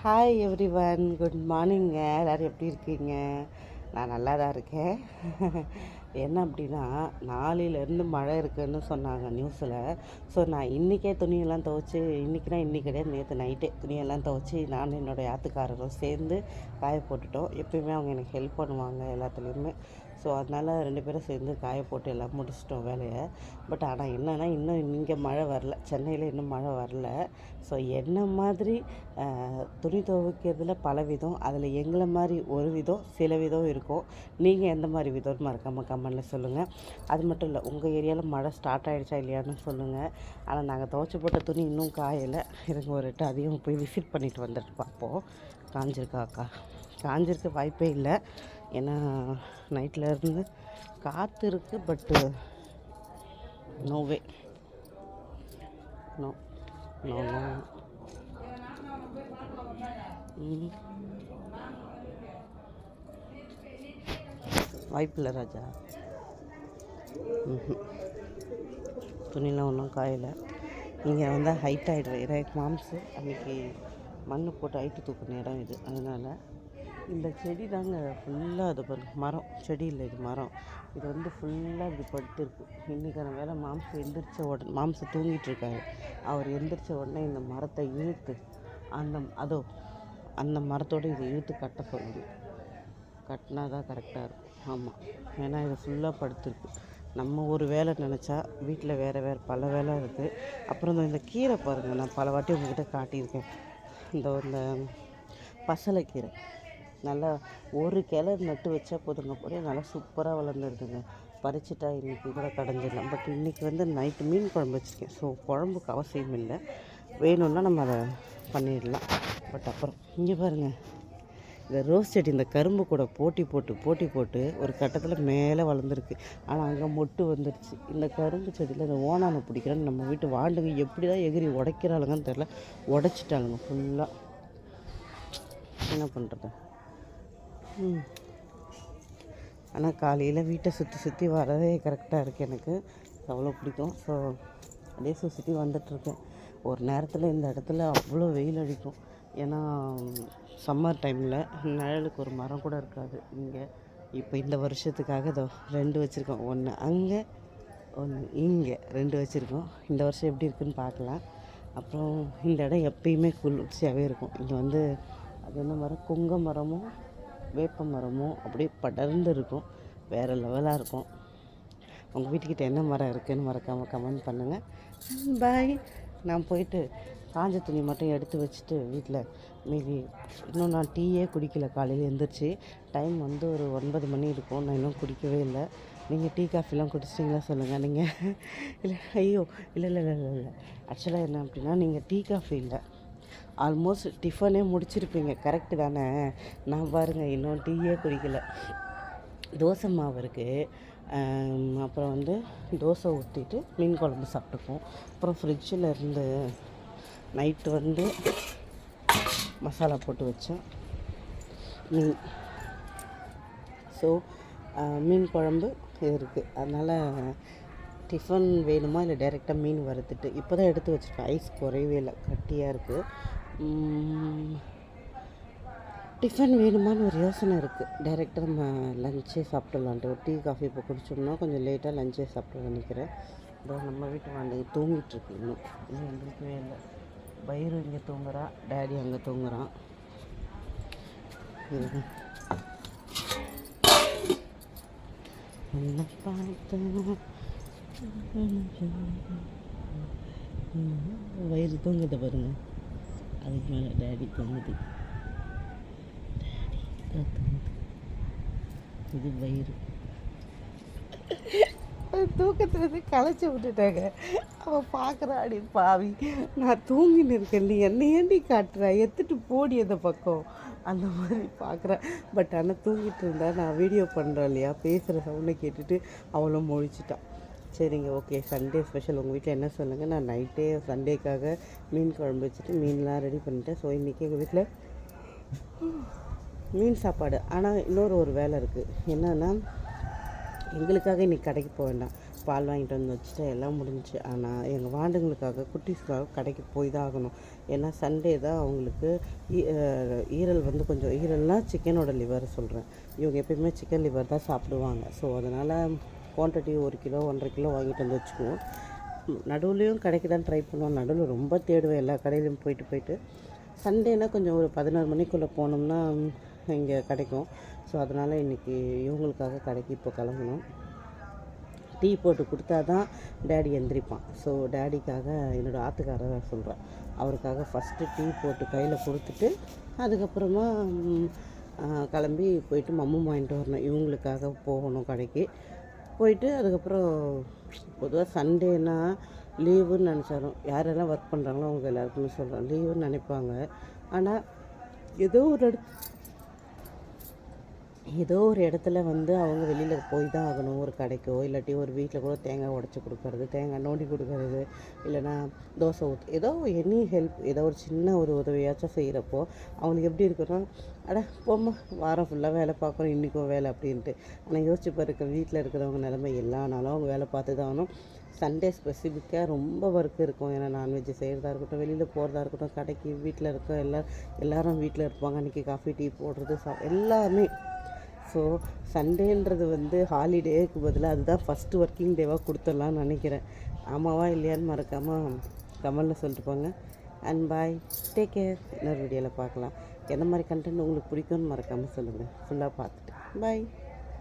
Hi everyone good morning எல்லோரும் எப்படி இருக்கீங்க? நான் நல்லா தான் இருக்கேன். என்ன அப்படின்னா நாளையிலேருந்து மழை இருக்குன்னு சொன்னாங்க நியூஸில் ஸோ நான் இன்றைக்கே துணியெல்லாம் துவைச்சி இன்றைக்கினா இன்றைக்கி கிடையாது. நேற்று நைட்டே துணியெல்லாம் துவைச்சி நான் என்னோடய ஆத்துக்காரரும் சேர்ந்து காய போட்டுட்டோம். எப்பயுமே அவங்க எனக்கு ஹெல்ப் பண்ணுவாங்க எல்லாத்துலேயுமே. ஸோ அதனால் ரெண்டு பேரும் சேர்ந்து காய போட்டு எல்லாம் முடிச்சிட்டோம் வேலையை. பட் ஆனால் என்னென்னா இன்னும் இங்கே மழை வரல. சென்னையில் இன்னும் மழை வரல. ஸோ என்ன மாதிரி துணி துவைக்கிறதுல பல விதம் அதில் எங்களை மாதிரி ஒரு விதம் சில விதம் இருக்கும். நீங்கள் எந்த மாதிரி விதம் மறக்காமல் கமெண்டில் சொல்லுங்கள் அது மட்டும் இல்லை உங்கள் ஏரியாவில் மழை ஸ்டார்ட் ஆகிடுச்சா இல்லையான்னு சொல்லுங்கள் ஆனால் நாங்கள் துவைச்சி போட்ட துணி இன்னும் காயலை. இருங்க ஒரு எட்டு அதையும் போய் விசிட் பண்ணிட்டு வந்துட்டு பார்ப்போம். காஞ்சிருக்கா அக்கா? காஞ்சிருக்க வாய்ப்பே இல்லை. ஏன்னா நைட்டில் இருந்து காற்று இருக்குது பட்டு நோவே நோ நோ நோ வாய்ப்பில்லை ராஜா. துணிலாம் ஒன்றும் காயலை. இங்கே வந்தால் ஹைட் ஆகிடுவேன் ஏன்னா மாம்சு அன்றைக்கி மண் போட்டு ஹைட்டு தூக்கின இடம் இது. அதனால் இந்த செடி தாங்க ஃபுல்லாக அது பாருங்க மரம் செடி இல்லை இது மரம். இது வந்து ஃபுல்லாக இப்படி படுத்துருக்கு இன்றைக்கான வேலை மாம்சம் எந்திரிச்ச உடனே மாம்சம் தூங்கிட்டு இருக்காரு. அவர் எந்திரிச்ச உடனே இந்த மரத்தை இழுத்து அந்த அதோ அந்த மரத்தோட இதை இழுத்து கட்ட சொல்லணும் கட்டினா தான் கரெக்டாக இருக்கும். ஆமாம் ஏன்னா இது ஃபுல்லாக படுத்துருக்கு. நம்ம ஒரு வேலை நினச்சா வீட்டில் வேறு வேறு பல வேலை இருக்குது அப்புறம் இந்த- இந்த கீரை பாருங்கள் நான் பல வாட்டி உங்ககிட்ட காட்டியிருக்கேன். இந்த இந்த பசலைக்கீரை. நல்லா ஒரு கிளை நட்டு வச்சா போதுங்க. அப்படியே நல்லா சூப்பராக வளர்ந்துருதுங்க. பறிச்சிட்டா இன்றைக்கி கூட கடைஞ்சிடலாம். பட் இன்றைக்கி வந்து நைட்டு மீன் குழம்பு வச்சுருக்கேன். ஸோ குழம்புக்கு அவசியம் இல்லை. வேணும்னா நம்ம அதை பண்ணிடலாம். பட் அப்புறம் இங்கே பாருங்கள் இந்த ரோஸ் செடி இந்த கரும்பு கூட போட்டி போட்டு போட்டி போட்டு ஒரு கட்டத்தில் மேலே வளர்ந்துருக்கு. ஆனால் அங்கே மொட்டு வந்துருச்சு. இந்த கரும்பு செடியில் இந்த ஓனானை பிடிக்கிறேன்னு நம்ம வீட்டு வாண்டுங்க எப்படி தான் எகிரி உடைக்கிறாளுங்கன்னு தெரில உடைச்சிட்டாளுங்க ஃபுல்லாக என்ன பண்ணுறது ஆனால் காலையில் வீட்டை சுற்றி சுற்றி வரதே கரெக்டாக இருக்குது எனக்கு. அவ்வளோ பிடிக்கும். ஸோ அப்படியே சுற்றி வந்துட்டுருக்கேன் ஒரு நேரத்தில் இந்த இடத்துல அவ்வளோ வெயில் அடிக்கும். ஏன்னா சம்மர் டைமில் நிழலுக்கு ஒரு மரம் கூட இருக்காது. இங்கே இப்போ இந்த வருஷத்துக்காக இதோ ரெண்டு வச்சுருக்கோம். ஒன்று அங்கே ஒன்று இங்கே. ரெண்டு வச்சுருக்கோம். இந்த வருஷம் எப்படி இருக்குன்னு பார்க்கலாம். அப்புறம் இந்த இடம் எப்பயுமே குளிர்ச்சியாகவே இருக்கும். இங்கே வந்து அது என்ன மரம்? குங்க மரமும் வேப்ப மரமும் அப்படியே படர்ந்து இருக்கும் வேறு லெவலாக இருக்கும். உங்கள் வீட்டுக்கிட்ட என்ன மரம் இருக்குதுன்னு மறக்காமல் கமெண்ட் பண்ணுங்கள் பாய் நான் போயிட்டு காஞ்ச துணி மட்டும் எடுத்து வச்சுட்டு வீட்டில் மீதி இன்னும் நான் டீயே குடிக்கல. காலையில் எழுந்திரிச்சு டைம் வந்து ஒரு ஒன்பது மணி இருக்கும். நான் இன்னும் குடிக்கவே இல்லை. நீங்கள் டீ காஃபிலாம் குடிச்சிட்டிங்களா சொல்லுங்கள் நீங்கள் இல்லை ஐயோ இல்லை இல்லை இல்லை இல்லை இல்லை. ஆக்சுவலாக என்ன அப்படின்னா நீங்கள் டீ காஃபி இல்லை. ஆல்மோஸ்ட் டிஃபனே முடிச்சிருப்பீங்க. கரெக்டு தானே? நான் பாருங்கள் இன்னும் டீயே குடிக்கல. தோசை மாவு இருக்குது அப்புறம் வந்து தோசை ஊற்றிட்டு மீன் குழம்பு சாப்பிட்டுப்போம். அப்புறம் ஃப்ரிட்ஜில் இருந்து நைட்டு வந்து மசாலா போட்டு வச்சேன். மீன். ஸோ மீன் குழம்பு இருக்குது அதனால் டிஃபன் வேணுமா? இல்லை டைரெக்டாக மீன் வறுத்துட்டு. இப்போ தான் எடுத்து வச்சுருக்கேன். ஐஸ் குறையவே இல்லை. கட்டியாக இருக்குது டிஃபன் வேணுமான்னு ஒரு யோசனை இருக்குது டைரெக்டாக நம்ம லஞ்சே சாப்பிடலான்ட்டு ஒரு டீ காஃபி இப்போ குடிச்சோம்னா கொஞ்சம் லேட்டாக லஞ்சே சாப்பிட நினைக்கிறேன். இதோ நம்ம வீட்டு வாண்டை தூங்கிட்டுருக்கு இன்னும். இன்னும் எந்திரிக்கவே இல்லை. பயிறு இங்கே தூங்குறா. டேடி அங்கே தூங்குறான். என்ன பார்த்தேன் வயிறு தூங்கிட்டு பாருங்கள் அதுக்கு மேலே டேடி தூங்குது டேடி இது வயிறு. தூக்கத்தில் வந்து களைச்சி விட்டுட்டாங்க. அவன் பார்க்குறாடி பாவி. நான் தூங்கின்னு இருக்கேன். நீ என்னை ஏண்டி காட்டுற? எடுத்துட்டு போடி அந்த பக்கம். அந்த மாதிரி பார்க்குறேன் பட் ஆனால் தூங்கிட்டு இருந்தா நான் வீடியோ பண்ணுறேன் இல்லையா? பேசுகிற சவுண்டை கேட்டுட்டு அவளும் முழிச்சிட்டான் சரிங்க ஓகே சண்டே ஸ்பெஷல் உங்கள் வீட்டில் என்ன சொல்லுங்கள் நான் நைட்டே சண்டேக்காக மீன் குழம்பு வச்சுட்டு மீன்லாம் ரெடி பண்ணிட்டேன். ஸோ இன்றைக்கி எங்கள் வீட்டில் மீன் சாப்பாடு. ஆனால் இன்னொரு ஒரு வேலை இருக்குது என்னென்னா எங்களுக்காக இன்றைக்கி கடைக்கு போக வேண்டாம். பால் வாங்கிட்டு வந்து வச்சுட்டு எல்லாம் முடிஞ்சுச்சு. ஆனால் எங்கள் வாண்டுங்களுக்காக குட்டீஸ்க்காக கடைக்கு போய் தான் ஆகணும். ஏன்னா சண்டே தான் அவங்களுக்கு ஈ- ஈரல் வந்து கொஞ்சம் ஈரல்னால் சிக்கனோட லிவர் சொல்கிறேன் இவங்க எப்பயுமே சிக்கன் லிவர் தான் சாப்பிடுவாங்க. ஸோ அதனால் குவான்டிட்டி ஒரு கிலோ ஒன்றரை கிலோ வாங்கிட்டு வந்து வச்சுக்குவோம். நடுவுலையும் கடைக்கு தான் ட்ரை பண்ணுவோம். நடுவில் ரொம்ப தேடுவேன் எல்லா கடையிலையும் போயிட்டு போயிட்டு. சண்டேனா கொஞ்சம் ஒரு பதினோரு மணிக்குள்ளே போனோம்னா இங்கே கிடைக்கும். ஸோ அதனால் இன்றைக்கி இவங்களுக்காக கடைக்கு இப்போ கிளம்பணும். டீ போட்டு கொடுத்தா தான் டேடி எந்திரிப்பான். ஸோ டேடிக்காக என்னோடய ஆத்துக்காரர் சொல்கிறேன் அவருக்காக ஃபஸ்ட்டு டீ போட்டு கையில் கொடுத்துட்டு அதுக்கப்புறமா கிளம்பி போயிட்டு மம்மு வாங்கிட்டு வரணும். இவங்களுக்காக போகணும் கடைக்கு. போயிட்டு அதுக்கப்புறம் பொதுவாக சண்டேனா லீவுன்னு நினச்சாலும் யாரெல்லாம் ஒர்க் பண்ணுறாங்களோ அவங்க எல்லாருக்குமே சொல்கிறோம் லீவுன்னு நினைப்பாங்க. ஆனால் ஏதோ ஒரு இடத்து ஏதோ ஒரு இடத்துல வந்து அவங்க வெளியில் போய் தான் ஆகணும். ஒரு கடைக்கோ இல்லாட்டி ஒரு வீட்டில் கூட தேங்காய் உடச்சி கொடுக்கறது தேங்காய் நோண்டி கொடுக்கறது இல்லைன்னா தோசை ஊற்று ஏதோ எனி ஹெல்ப் ஏதோ ஒரு சின்ன ஒரு உதவியாச்சும் செய்கிறப்போ அவங்களுக்கு எப்படி இருக்குன்னா அட போம்மா வாரம் ஃபுல்லாக வேலை பார்க்குறோம் இன்றைக்கும் வேலை அப்படின்ட்டு. ஆனால் யோசிச்சு பாருக்க வீட்டில் இருக்கிறவங்க நிலமை எல்லா நாளும் அவங்க வேலை பார்த்து தான் ஆகணும். சண்டே ஸ்பெசிஃபிக்காக ரொம்ப ஒர்க் இருக்கும். ஏன்னா நான்வெஜ் செய்கிறதா இருக்கட்டும் வெளியில் போகிறதா இருக்கட்டும் கடைக்கு வீட்டில் இருக்க எல்லா எல்லாரும் வீட்டில் இருப்பாங்க. அன்றைக்கி காஃபி டீ போடுறது சா எல்லாமே ஸோ சண்டேன்றது வந்து ஹாலிடேக்கு பதிலாக அதுதான் ஃபஸ்ட்டு ஒர்க்கிங் டேவாக கொடுத்துடலான்னு நினைக்கிறேன். ஆமாவா இல்லையான்னு மறக்காமல் கமலில் சொல்லிட்டு போங்க. அண்ட் பாய் டேக் கேர் இன்னொரு வீடியோவில் பார்க்கலாம். எந்த மாதிரி கண்டென்ட் உங்களுக்கு பிடிக்கும்னு மறக்காமல் சொல்லுங்கள் ஃபுல்லாக பார்த்துட்டு. பாய்